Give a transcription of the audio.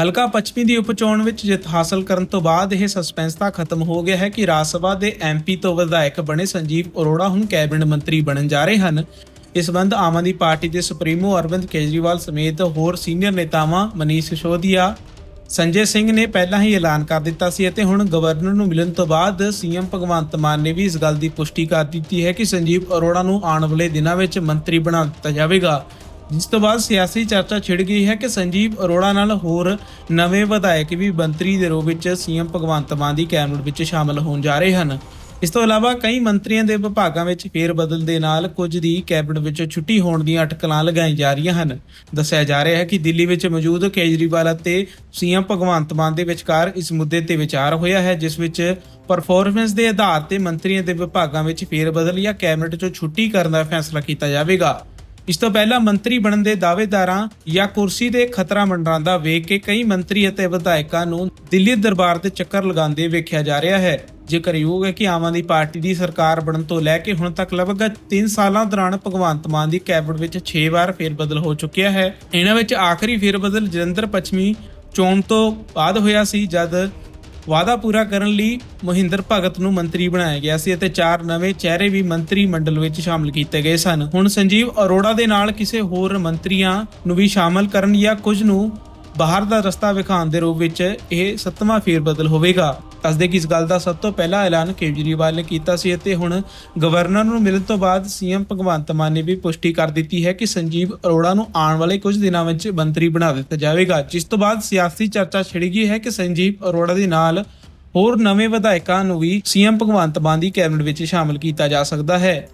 ਹਲਕਾ ਪੱਛਮੀ ਦੀ ਉਪਚੋਣ ਵਿੱਚ ਜਿੱਤ ਹਾਸਲ ਕਰਨ ਤੋਂ ਬਾਅਦ ਇਹ ਸਸਪੈਂਸ ਤਾਂ ਖਤਮ ਹੋ ਗਿਆ ਹੈ ਕਿ ਰਾਜ ਸਭਾ ਦੇ ਐਮਪੀ ਤੋਂ ਵਿਧਾਇਕ ਬਣੇ ਸੰਜੀਵ ਅਰੋੜਾ ਹੁਣ ਕੈਬਨਿਟ ਮੰਤਰੀ ਬਣਨ ਜਾ ਰਹੇ ਹਨ। ਇਸ ਸੰਬੰਧ ਆਮ ਆਦਮੀ ਪਾਰਟੀ ਦੇ ਸੁਪਰੀਮੋ ਅਰਵਿੰਦ ਕੇਜਰੀਵਾਲ ਸਮੇਤ ਹੋਰ ਸੀਨੀਅਰ ਨੇਤਾਵਾਂ ਮਨੀਸ਼ ਸਿਸੋਦੀਆ, ਸੰਜੇ ਸਿੰਘ ਨੇ ਪਹਿਲਾਂ ਹੀ ਐਲਾਨ ਕਰ ਦਿੱਤਾ ਸੀ ਅਤੇ ਹੁਣ ਗਵਰਨਰ ਨੂੰ ਮਿਲਣ ਤੋਂ ਬਾਅਦ ਸੀਐਮ ਭਗਵੰਤ ਮਾਨ ਨੇ ਵੀ ਇਸ ਗੱਲ ਦੀ ਪੁਸ਼ਟੀ ਕਰ ਦਿੱਤੀ ਹੈ ਕਿ ਸੰਜੀਵ ਅਰੋੜਾ ਨੂੰ ਆਉਣ ਵਾਲੇ ਦਿਨਾਂ ਵਿੱਚ ਮੰਤਰੀ ਬਣਾ ਦਿੱਤਾ ਜਾਵੇਗਾ। ਜਿਸ ਤੋਂ ਬਾਅਦ ਸਿਆਸੀ ਚਰਚਾ ਛਿੜ ਗਈ ਹੈ ਕਿ ਸੰਜੀਵ ਅਰੋੜਾ ਨਾਲ ਹੋਰ ਨਵੇਂ ਵਿਧਾਇਕ ਵੀ ਮੰਤਰੀ ਦੇ ਰੂਪ ਵਿੱਚ ਸੀਐਮ ਭਗਵੰਤ ਮਾਨ ਦੀ ਕੈਬਨਿਟ ਵਿੱਚ ਸ਼ਾਮਲ ਹੋਣ ਜਾ ਰਹੇ ਹਨ। ਇਸ ਤੋਂ ਇਲਾਵਾ ਕਈ ਮੰਤਰੀਆਂ ਦੇ ਵਿਭਾਗਾਂ ਵਿੱਚ ਫੇਰ ਬਦਲ ਦੇ ਨਾਲ ਕੁਝ ਦੀ ਕੈਬਨਿਟ ਵਿੱਚ ਛੁੱਟੀ ਹੋਣ ਦੀਆਂ ਅਟਕਲਾਂ ਲਗਾਈ ਜਾ ਰਹੀਆਂ ਹਨ। ਦੱਸਿਆ ਜਾ ਰਿਹਾ ਹੈ ਕਿ ਦਿੱਲੀ ਵਿੱਚ ਮੌਜੂਦ ਕੇਜਰੀਵਾਲ ਅਤੇ ਸੀਐਮ ਭਗਵੰਤ ਮਾਨ ਦੇ ਵਿਚਕਾਰ ਇਸ ਮੁੱਦੇ ਤੇ ਵਿਚਾਰ ਹੋਇਆ ਹੈ, ਜਿਸ ਵਿੱਚ ਪਰਫਾਰਮੈਂਸ ਦੇ ਆਧਾਰ ਤੇ ਮੰਤਰੀਆਂ ਦੇ ਵਿਭਾਗਾਂ ਵਿੱਚ ਫੇਰ ਬਦਲ ਜਾਂ ਕੈਬਨਿਟ ਚੋਂ ਛੁੱਟੀ ਕਰਨ ਦਾ ਫੈਸਲਾ ਕੀਤਾ ਜਾਵੇਗਾ। ਇਸ ਤੋਂ ਪਹਿਲਾਂ ਮੰਤਰੀ ਬਣਨ ਦੇ ਦਾਅਵੇਦਾਰਾਂ ਜਾਂ ਕੁਰਸੀ ਦੇ ਖਤਰਾ ਮੰਡਰਾਂਦਾ ਵੇਖ ਕੇ ਕਈ ਮੰਤਰੀ ਅਤੇ ਵਿਧਾਇਕਾਂ ਨੂੰ ਦਿੱਲੀ ਦਰਬਾਰ ਤੇ ਚੱਕਰ ਲਗਾਉਂਦੇ ਵੇਖਿਆ ਜਾ ਰਿਹਾ ਹੈ। ਜ਼ਿਕਰਯੋਗ ਹੈ ਕਿ ਆਮ ਆਦਮੀ ਪਾਰਟੀ ਦੀ ਸਰਕਾਰ ਬਣਨ ਤੋਂ ਲੈ ਕੇ ਹੁਣ ਤੱਕ ਲਗਭਗ 3 ਸਾਲਾਂ ਦੌਰਾਨ ਭਗਵੰਤ ਮਾਨ ਦੀ ਕੈਬਨਿਟ ਵਿੱਚ 6 ਵਾਰ ਫੇਰਬਦਲ ਹੋ ਚੁੱਕਿਆ ਹੈ। ਇਹਨਾਂ ਵਿੱਚ ਆਖਰੀ ਫੇਰਬਦਲ ਜਲੰਧਰ ਪੱਛਮੀ ਚੋਣ ਤੋਂ ਬਾਅਦ ਹੋਇਆ ਸੀ, ਜਦ ਵਾਅਦਾ ਪੂਰਾ ਕਰਨ ਲਈ ਮੋਹਿੰਦਰ ਭਗਤ ਨੂੰ ਮੰਤਰੀ ਬਣਾਇਆ ਗਿਆ ਸੀ ਅਤੇ ਚਾਰ ਨਵੇਂ ਚਿਹਰੇ ਵੀ ਮੰਤਰੀ ਮੰਡਲ ਵਿੱਚ ਸ਼ਾਮਲ ਕੀਤੇ ਗਏ ਸਨ। ਹੁਣ ਸੰਜੀਵ ਅਰੋੜਾ ਦੇ ਨਾਲ ਕਿਸੇ ਹੋਰ ਮੰਤਰੀਆਂ ਨੂੰ ਵੀ ਸ਼ਾਮਲ ਕਰਨ ਜਾਂ ਕੁਝ ਨੂੰ ਬਾਹਰ ਦਾ ਰਸਤਾ ਵਿਖਾਉਣ ਦੇ ਰੂਪ ਵਿੱਚ ਇਹ ਸੱਤਵਾਂ ਫੇਰਬਦਲ ਹੋਵੇਗਾ। ਦੱਸਦੇ ਕਿ ਇਸ ਗੱਲ ਦਾ ਸਭ ਤੋਂ ਪਹਿਲਾਂ ਐਲਾਨ ਕੇਜਰੀਵਾਲ ਨੇ ਕੀਤਾ ਸੀ ਅਤੇ ਹੁਣ ਗਵਰਨਰ ਨੂੰ ਮਿਲਣ ਤੋਂ ਬਾਅਦ ਸੀਐਮ ਭਗਵੰਤ ਮਾਨ ਨੇ ਵੀ ਪੁਸ਼ਟੀ ਕਰ ਦਿੱਤੀ ਹੈ ਕਿ ਸੰਜੀਵ ਅਰੋੜਾ ਨੂੰ ਆਉਣ ਵਾਲੇ ਕੁਝ ਦਿਨਾਂ ਵਿੱਚ ਮੰਤਰੀ ਬਣਾ ਦਿੱਤਾ ਜਾਵੇਗਾ। ਜਿਸ ਤੋਂ ਬਾਅਦ ਸਿਆਸੀ ਚਰਚਾ ਛਿੜ ਗਈ ਹੈ ਕਿ ਸੰਜੀਵ ਅਰੋੜਾ ਦੇ ਨਾਲ ਹੋਰ ਨਵੇਂ ਵਿਧਾਇਕਾਂ ਨੂੰ ਵੀ ਸੀਐਮ ਭਗਵੰਤ ਮਾਨ ਦੀ ਕੈਬਨਿਟ ਵਿੱਚ ਸ਼ਾਮਲ ਕੀਤਾ ਜਾ ਸਕਦਾ ਹੈ।